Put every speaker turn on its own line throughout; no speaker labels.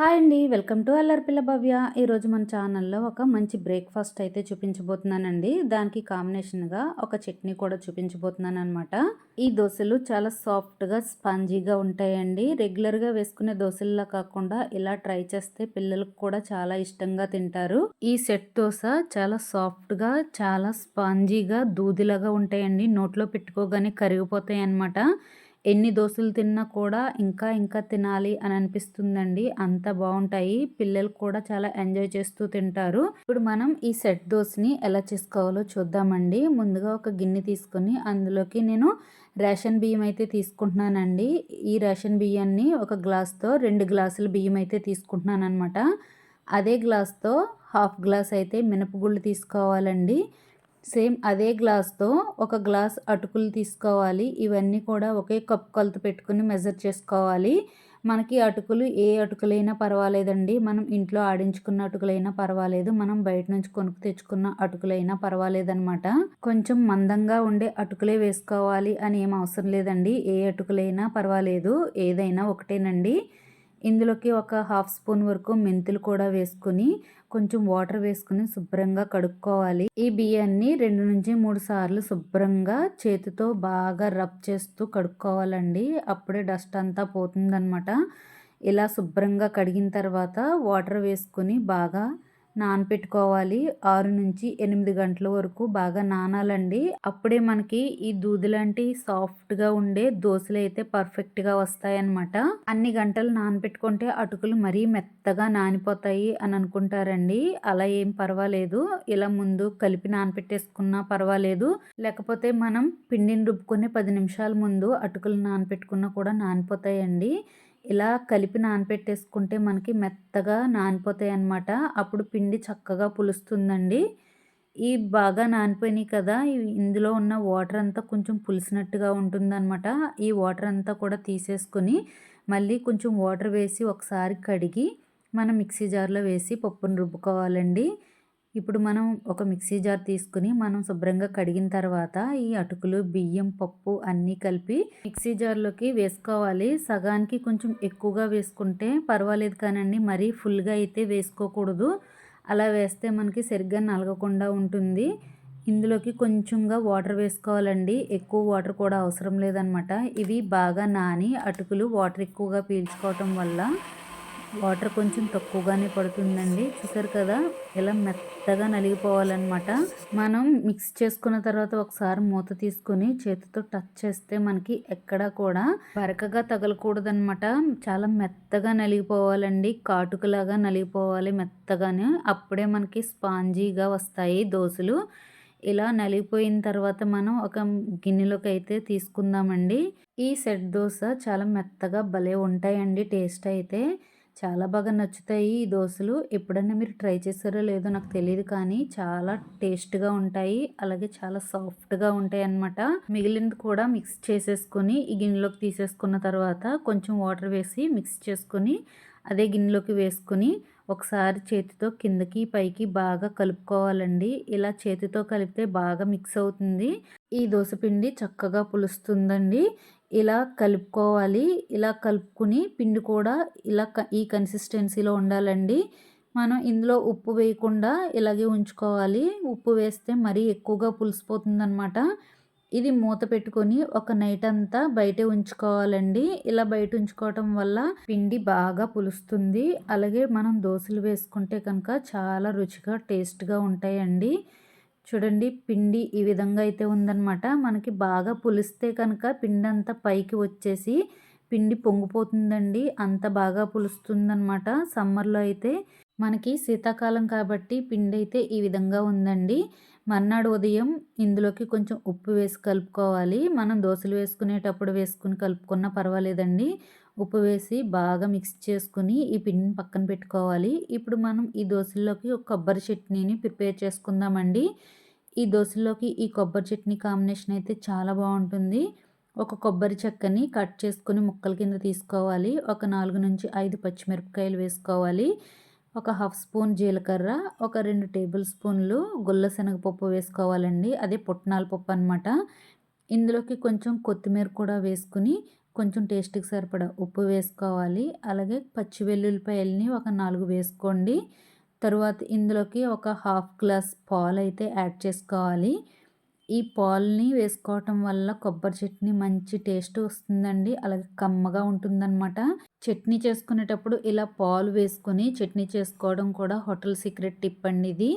Hi అండి. Welcome to పిల్ల భవ్య. ఈరోజు మన ఛానల్లో ఒక మంచి బ్రేక్ఫాస్ట్ అయితే చూపించబోతున్నానండి. దానికి కాంబినేషన్గా ఒక చట్నీ కూడా చూపించబోతున్నాను అనమాట ఈ దోశలు చాలా సాఫ్ట్గా స్పాంజీగా ఉంటాయండి. రెగ్యులర్గా వేసుకునే దోశల్లా కాకుండా ఇలా ట్రై చేస్తే పిల్లలకు కూడా చాలా ఇష్టంగా తింటారు. ఈ సెట్ దోశ చాలా సాఫ్ట్గా చాలా స్పాంజీగా దూదిలాగా ఉంటాయండి. నోట్లో పెట్టుకోగానే కరిగిపోతాయి అన్నమాట ఎన్ని దోశలు తిన్నా కూడా ఇంకా ఇంకా తినాలి అని అనిపిస్తుందండి. అంత బాగుంటాయి. పిల్లలు కూడా చాలా ఎంజాయ్ చేస్తూ తింటారు. ఇప్పుడు మనం ఈ సెట్ దోశని ఎలా చేసుకోవాలో చూద్దామండి. ముందుగా ఒక గిన్నె తీసుకొని అందులోకి నేను రేషన్ బియ్యం అయితే తీసుకుంటున్నానండి. ఈ రేషన్ బియ్యాన్ని ఒక గ్లాస్తో రెండు గ్లాసుల బియ్యం అయితే తీసుకుంటున్నాను అనమాట అదే గ్లాస్తో హాఫ్ గ్లాస్ అయితే మినపగుళ్ళు తీసుకోవాలండి. సేమ్ అదే గ్లాస్తో ఒక గ్లాస్ అటుకులు తీసుకోవాలి. ఇవన్నీ కూడా ఒకే కప్ కొలత పెట్టుకుని మెజర్ చేసుకోవాలి. మనకి అటుకులు ఏ అటుకులైనా పర్వాలేదండి. మనం ఇంట్లో ఆడించుకున్న అటుకులైనా పర్వాలేదు. మనం బయట నుంచి కొనుక్కు తెచ్చుకున్న అటుకులైనా పర్వాలేదనమాట కొంచెం మందంగా ఉండే అటుకులే వేసుకోవాలి అని ఏం అవసరం లేదండి. ఏ అటుకులైనా పర్వాలేదు. ఏదైనా ఒకటేనండి. ఇందులోకి ఒక హాఫ్ స్పూన్ వరకు మెంతులు కూడా వేసుకుని కొంచెం వాటర్ వేసుకుని శుభ్రంగా కడుక్కోవాలి. ఈ బియ్యాన్ని రెండు నుంచి మూడు సార్లు శుభ్రంగా చేతితో బాగా రబ్ చేస్తూ కడుక్కోవాలండి. అప్పుడే డస్ట్ అంతా పోతుందనమాట ఇలా శుభ్రంగా కడిగిన తర్వాత వాటర్ వేసుకుని బాగా నానపెట్టుకోవాలి. ఆరు నుంచి ఎనిమిది గంటల వరకు బాగా నానాలండి. అప్పుడే మనకి ఈ దూది లాంటి సాఫ్ట్గా ఉండే దోశలు అయితే పర్ఫెక్ట్గా వస్తాయన్నమాట. అన్ని గంటలు నానపెట్టుకుంటే అటుకులు మరీ మెత్తగా నానిపోతాయి అని అనుకుంటారండి. అలా ఏం పర్వాలేదు. ఇలా ముందు కలిపి నానపెట్టేసుకున్నా పర్వాలేదు. లేకపోతే మనం పిండిని రుబ్బుకునే పది నిమిషాల ముందు అటుకులు నానపెట్టుకున్నా కూడా నానిపోతాయండి. ఇలా కలిపి నానపెట్టేసుకుంటే మనకి మెత్తగా నానిపోతాయి అన్నమాట అప్పుడు పిండి చక్కగా పులుస్తుందండి. ఈ బాగా నానిపోయినాయి కదా ఇందులో ఉన్న వాటర్ అంతా కొంచెం పులిసినట్టుగా ఉంటుందన్నమాట. ఈ వాటర్ అంతా కూడా తీసేసుకొని మళ్ళీ కొంచెం వాటర్ వేసి ఒకసారి కడిగి మనం మిక్సీ జార్లో వేసి పప్పును రుబ్బుకోవాలండి. ఇప్పుడు మనం ఒక మిక్సీ జార్ తీసుకుని మనం శుభ్రంగా కడిగిన తర్వాత ఈ అటుకులు బియ్యం పప్పు అన్నీ కలిపి మిక్సీ జార్లోకి వేసుకోవాలి. సగానికి కొంచెం ఎక్కువగా వేసుకుంటే పర్వాలేదు కానండి మరీ ఫుల్గా అయితే వేసుకోకూడదు. అలా వేస్తే మనకి సరిగ్గా నలగకుండా ఉంటుంది. ఇందులోకి కొంచెంగా వాటర్ వేసుకోవాలండి. ఎక్కువ వాటర్ కూడా అవసరం లేదనమాట. ఇవి బాగా నాని అటుకులు వాటర్ ఎక్కువగా పీల్చుకోవటం వల్ల వాటర్ కొంచెం తక్కువగానే పడుతుందండి. చూసారు కదా ఇలా మెత్తగా నలిగిపోవాలన్నమాట. మనం మిక్స్ చేసుకున్న తర్వాత ఒకసారి మూత తీసుకొని చేతితో టచ్ చేస్తే మనకి ఎక్కడా కూడా బరకగా తగలకూడదనమాట చాలా మెత్తగా నలిగిపోవాలండి. కాటుకలాగా నలిగిపోవాలి మెత్తగానే. అప్పుడే మనకి స్పాంజీగా వస్తాయి దోశలు. ఇలా నలిగిపోయిన తర్వాత మనం ఒక గిన్నెలోకి అయితే తీసుకుందామండి. ఈ సెట్ దోశ చాలా మెత్తగా భలే ఉంటాయండి టేస్ట్ అయితే. చాలా బాగా నచ్చుతాయి ఈ దోశలు. ఎప్పుడైనా మీరు ట్రై చేశారో లేదో నాకు తెలియదు కానీ చాలా టేస్ట్గా ఉంటాయి. అలాగే చాలా సాఫ్ట్గా ఉంటాయి అన్నమాట. మిగిలినది కూడా మిక్స్ చేసేసుకొని ఈ గిన్నెలోకి తీసేసుకున్న తర్వాత కొంచెం వాటర్ వేసి మిక్స్ చేసుకొని అదే గిన్నెలోకి వేసుకొని ఒకసారి చేతితో కిందకి పైకి బాగా కలుపుకోవాలండి. ఇలా చేతితో కలిపితే బాగా మిక్స్ అవుతుంది. ఈ పిండి చక్కగా పులుస్తుందండి. ఇలా కలుపుకోవాలి. ఇలా కలుపుకుని పిండి కూడా ఇలా ఈ కన్సిస్టెన్సీలో ఉండాలండి. మనం ఇందులో ఉప్పు వేయకుండా ఇలాగే ఉంచుకోవాలి. ఉప్పు వేస్తే మరీ ఎక్కువగా పులిసిపోతుందనమాట ఇది మూత పెట్టుకొని ఒక నైట్ అంతా బయటే ఉంచుకోవాలండి. ఇలా బయట ఉంచుకోవటం వల్ల పిండి బాగా పులుస్తుంది. అలాగే మనం దోశలు వేసుకుంటే కనుక చాలా రుచిగా టేస్ట్గా ఉంటాయండి. చూడండి పిండి ఈ విధంగా అయితే ఉందన్నమాట. మనకి బాగా పులిస్తే కనుక పిండి అంతా పైకి వచ్చేసి పిండి పొంగిపోతుందండి. అంత బాగా పులుస్తుందన్నమాట. సమ్మర్లో అయితే మనకి శీతాకాలం కాబట్టి పిండి అయితే ఈ విధంగా ఉందండి. మర్నాడు ఉదయం ఇందులోకి కొంచెం ఉప్పు వేసి కలుపుకోవాలి. మనం దోశలు వేసుకునేటప్పుడు వేసుకుని కలుపుకున్నా పర్వాలేదండి. ఉప్పు వేసి బాగా మిక్స్ చేసుకుని ఈ పిండిని పక్కన పెట్టుకోవాలి. ఇప్పుడు మనం ఈ దోశల్లోకి ఒక కొబ్బరి చట్నీని ప్రిపేర్ చేసుకుందామండి. ఈ దోశల్లోకి ఈ కొబ్బరి చట్నీ కాంబినేషన్ అయితే చాలా బాగుంటుంది. ఒక కొబ్బరి చెక్కని కట్ చేసుకుని ముక్కల కింద తీసుకోవాలి. ఒక నాలుగు నుంచి ఐదు పచ్చిమిరపకాయలు వేసుకోవాలి. ఒక హాఫ్ స్పూన్ జీలకర్ర ఒక రెండు టేబుల్ స్పూన్లు గుల్ల శనగపప్పు వేసుకోవాలండి. అదే పుట్నాల పప్పు అనమాట ఇందులోకి కొంచెం కొత్తిమీర కూడా వేసుకుని కొంచెం టేస్ట్కి సరిపడా ఉప్పు వేసుకోవాలి. అలాగే పచ్చి వెల్లుల్లిపాయల్ని ఒక నాలుగు వేసుకోండి. తరువాత ఇందులోకి ఒక హాఫ్ గ్లాస్ పాలు అయితే యాడ్ చేసుకోవాలి. ఈ పాల్ని వేసుకోవటం వల్ల కొబ్బరి చట్నీ మంచి టేస్ట్ వస్తుందండి. అలాగే కమ్మగా ఉంటుందన్నమాట. చట్నీ చేసుకునేటప్పుడు ఇలా పాలు వేసుకొని చట్నీ చేసుకోవడం కూడా హోటల్ సీక్రెట్ టిప్ అండి ఇది.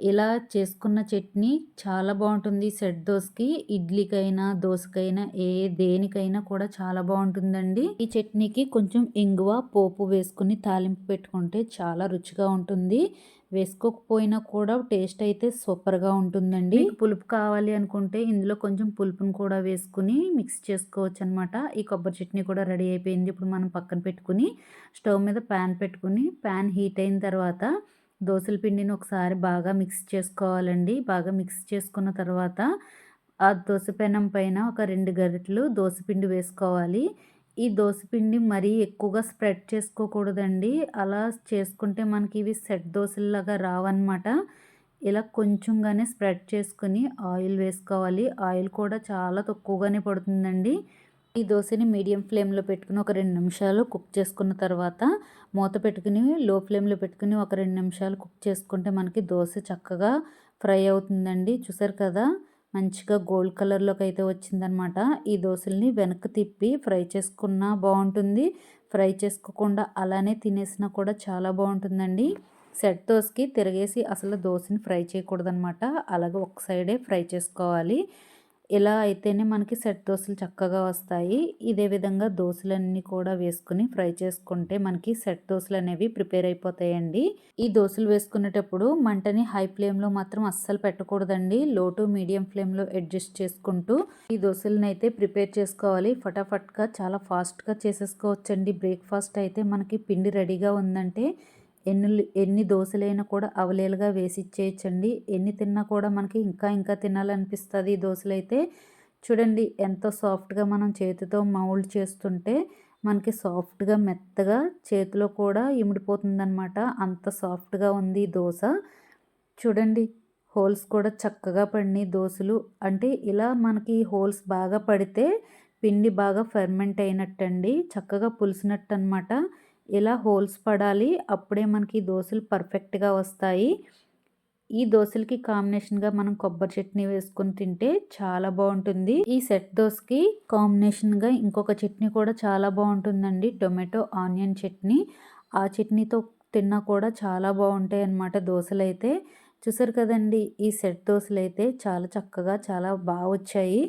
ఇలా చేసుకున్న చట్నీ చాలా బాగుంటుంది. సెట్ దోశకి ఇడ్లీకైనా దోశకైనా ఏ దేనికైనా కూడా చాలా బాగుంటుందండి. ఈ చట్నీకి కొంచెం ఇంగువ పోపు వేసుకుని తాలింపు పెట్టుకుంటే చాలా రుచిగా ఉంటుంది. వేసుకోకపోయినా కూడా టేస్ట్ అయితే సూపర్గా ఉంటుందండి. పులుపు కావాలి అనుకుంటే ఇందులో కొంచెం పులుపును కూడా వేసుకుని మిక్స్ చేసుకోవచ్చు అనమాట ఈ కొబ్బరి చట్నీ కూడా రెడీ అయిపోయింది. ఇప్పుడు మనం పక్కన పెట్టుకుని స్టవ్ మీద ప్యాన్ పెట్టుకుని ప్యాన్ హీట్ అయిన తర్వాత దోశల పిండిని ఒకసారి బాగా మిక్స్ చేసుకోవాలండి. బాగా మిక్స్ చేసుకున్న తర్వాత ఆ దోశ పెనం పైన ఒక రెండు గరిటెలు పిండి వేసుకోవాలి. ఈ పిండి మరీ ఎక్కువగా స్ప్రెడ్ చేసుకోకూడదండి. అలా చేసుకుంటే మనకి ఇవి సెట్ దోశలాగా రావన్నమాట. ఇలా కొంచెంగానే స్ప్రెడ్ చేసుకుని ఆయిల్ వేసుకోవాలి. ఆయిల్ కూడా చాలా తక్కువగానే పడుతుందండి. ఈ దోశని మీడియం ఫ్లేమ్లో పెట్టుకుని ఒక రెండు నిమిషాలు కుక్ చేసుకున్న తర్వాత మూత పెట్టుకుని లో ఫ్లేమ్లో పెట్టుకుని ఒక రెండు నిమిషాలు కుక్ చేసుకుంటే మనకి దోశ చక్కగా ఫ్రై అవుతుందండి. చూసారు కదా? మంచిగా గోల్డ్ కలర్లోకి అయితే వచ్చిందనమాట ఈ దోశల్ని వెనక్కి తిప్పి ఫ్రై చేసుకున్నా బాగుంటుంది. ఫ్రై చేసుకోకుండా అలానే తినేసినా కూడా చాలా బాగుంటుందండి. సెట్ దోశకి తిరగేసి అసలు దోశని ఫ్రై చేయకూడదనమాట అలాగే ఒక సైడే ఫ్రై చేసుకోవాలి. ఇలా అయితేనే మనకి సెట్ దోశలు చక్కగా వస్తాయి. ఇదే విధంగా దోశలన్నీ కూడా వేసుకుని ఫ్రై చేసుకుంటే మనకి సెట్ దోశలు అనేవి ప్రిపేర్ అయిపోతాయండి. ఈ దోశలు వేసుకునేటప్పుడు మంటని హై ఫ్లేమ్లో మాత్రం అస్సలు పెట్టకూడదండి. లో టు మీడియం ఫ్లేమ్లో అడ్జస్ట్ చేసుకుంటూ ఈ దోశలను అయితే ప్రిపేర్ చేసుకోవాలి. ఫటాఫట్గా చాలా ఫాస్ట్గా చేసేసుకోవచ్చండి. బ్రేక్ఫాస్ట్ అయితే మనకి పిండి రెడీగా ఉందంటే ఎన్ని ఎన్ని దోశలైనా కూడా అవలేలుగా వేసి ఇచ్చేయచ్చండి ఎన్ని తిన్నా కూడా మనకి ఇంకా ఇంకా తినాలనిపిస్తుంది ఈ దోశలు అయితే చూడండి ఎంతో సాఫ్ట్గా మనం చేతితో మౌల్డ్ చేస్తుంటే మనకి సాఫ్ట్గా మెత్తగా చేతిలో కూడా ఇమిడిపోతుందనమాట అంత సాఫ్ట్గా ఉంది దోశ. చూడండి హోల్స్ కూడా చక్కగా పడినాయి దోశలు. అంటే ఇలా మనకి హోల్స్ బాగా పడితే పిండి బాగా ఫెర్మెంట్ అయినట్టండి. చక్కగా పులిసినట్టు అనమాట ఇలా హోల్స్ పడాలి అప్పుడే మనకి దోశలు పర్ఫెక్ట్గా వస్తాయి. ఈ దోశలకి కాంబినేషన్గా మనం కొబ్బరి చట్నీ వేసుకొని తింటే చాలా బాగుంటుంది. ఈ సెట్ దోశకి కాంబినేషన్గా ఇంకొక చట్నీ కూడా చాలా బాగుంటుందండి. Tomato onion chutney. ఆ చట్నీతో తిన్నా కూడా చాలా బాగుంటాయి అన్నమాట దోశలు అయితే చూసారు కదండి ఈ సెట్ దోశలు అయితే చాలా చక్కగా చాలా బాగా వచ్చాయి.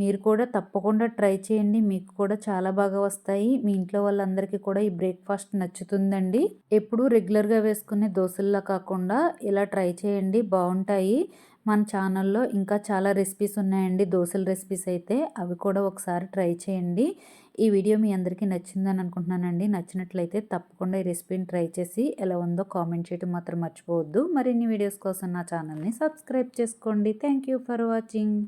మీరు కూడా తప్పకుండా ట్రై చేయండి. మీకు కూడా చాలా బాగా వస్తాయి. మీ ఇంట్లో వాళ్ళందరికీ కూడా ఈ బ్రేక్ఫాస్ట్ నచ్చుతుందండి. ఎప్పుడు రెగ్యులర్గా వేసుకునే దోశల్లా కాకుండా ఇలా ట్రై చేయండి. బాగుంటాయి మన ఛానల్లో ఇంకా చాలా రెసిపీస్ ఉన్నాయండి. దోశల రెసిపీస్ అయితే అవి కూడా ఒకసారి ట్రై చేయండి. ఈ వీడియో మీ అందరికీ నచ్చిందని అనుకుంటున్నానండి. నచ్చినట్లయితే తప్పకుండా ఈ రెసిపీని ట్రై చేసి ఎలా ఉందో కామెంట్ చేయడం మాత్రం మర్చిపోవద్దు. మరిన్ని వీడియోస్ కోసం నా ఛానల్ని సబ్స్క్రైబ్ చేసుకోండి. Thank for watching.